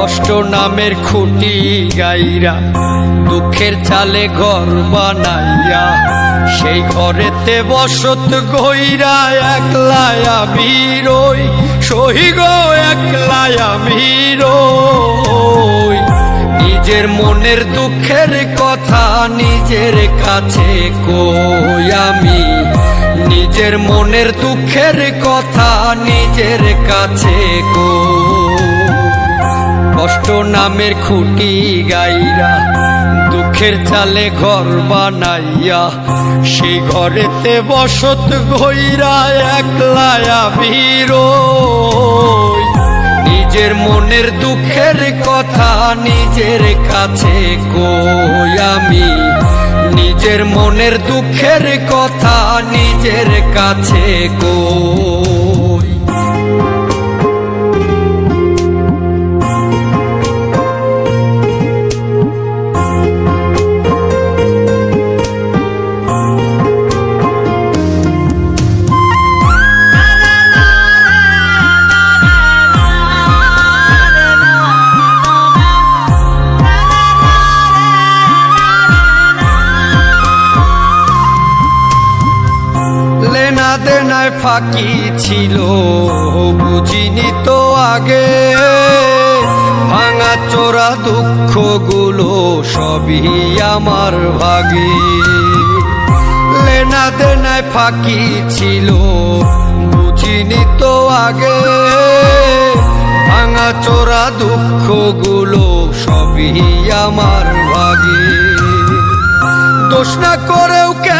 নামের খুঁটি গাইরা, দুঃখের চালে ঘর বানাইয়া, সেই ঘরেতে বসত গইরা একলায় আমি সহি গো একলায় আমি নিজের মনের দুঃখের কথা নিজের কাছে কই আমি? নিজের মনের দুঃখের কথা নিজের কাছে কই কষ্ট নামের খুঁটি গাইরা, দুঃখের চালে ঘর বানাইয়া, সেই ঘরেতে বসত গইরা একলায় আমি নিজের মনের দুঃখের কথা নিজের কাছে কই আমি। নিজের মনের দুঃখের কথা নিজের কাছে কই। দেনায় ফাঁকি ছিল বুঝিনি তো আগে। ভাঙা চোরা দুঃখগুলো সবই আমার ভাগে। লেনা দেনায় ফাঁকি ছিল বুঝিনি তো আগে। ভাঙা চোরা দুঃখগুলো সবই আমার ভাগে। দোষ না করেও কেন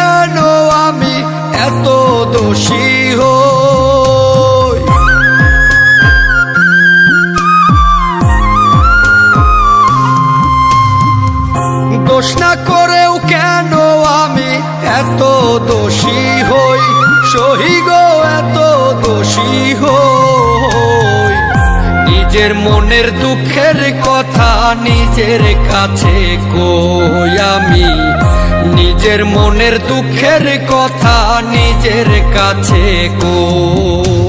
দোষ না করেও কেন আমি এত দোষী হই? সহি গো, এত দোষী হই। নিজের মনের দুঃখের কথা নিজের কাছে কই আমি? নিজের মনের দুঃখের কথা নিজের কাছে কই?